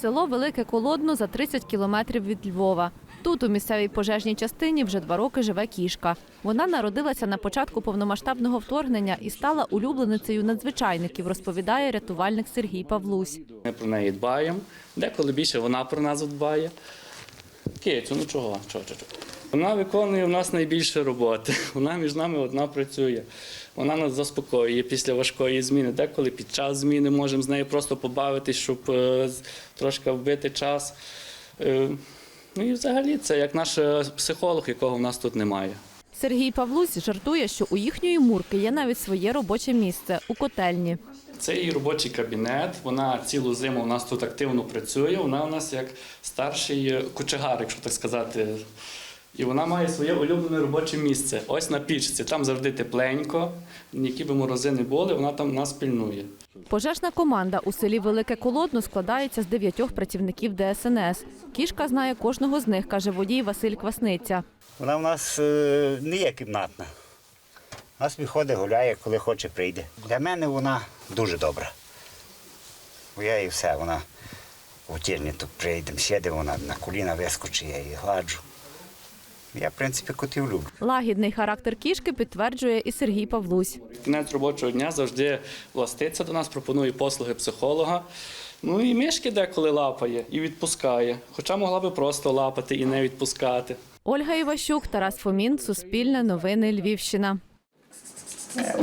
Село Велике Колодно за 30 кілометрів від Львова. Тут, у місцевій пожежній частині, вже два роки живе кішка. Вона народилася на початку повномасштабного вторгнення і стала улюбленицею надзвичайників, розповідає рятувальник Сергій Павлусь. Ми про неї дбаємо. Деколи більше вона про нас дбає. Кицю, ну чого? чого, чого? Вона виконує в нас найбільше роботи. Вона між нами одна працює. Вона нас заспокоює після важкої зміни. Деколи під час зміни можемо з нею просто побавитись, щоб е, трошки вбити час. Е, Ну і взагалі це як наш е, психолог, якого в нас тут немає. Сергій Павлусь жартує, що у їхньої мурки є навіть своє робоче місце у котельні. Це її робочий кабінет. Вона цілу зиму у нас тут активно працює. Вона у нас як старший кочегар, якщо так сказати. І вона має своє улюблене робоче місце. Ось на пічці. Там завжди тепленько. Які б морози не були, вона там нас пильнує. Пожежна команда у селі Велике Колодно складається з дев'ятьох працівників ДСНС. Кішка знає кожного з них, каже водій Василь Квасниця. Вона в нас е, не є кімнатна. У нас виходить, гуляє, коли хоче, прийде. Для мене вона дуже добра. Бо я і все, вона в тільні тут прийдемо, сіде, вона на коліна вискочить, я її гладжу. Я, в принципі, котів люблю. Лагідний характер кішки підтверджує і Сергій Павлусь. Кінець робочого дня завжди властиться до нас, пропонує послуги психолога. Ну і мишки деколи лапає і відпускає. Хоча могла би просто лапати і не відпускати. Ольга Іващук, Тарас Фомін, Суспільне, Новини Львівщина. Е,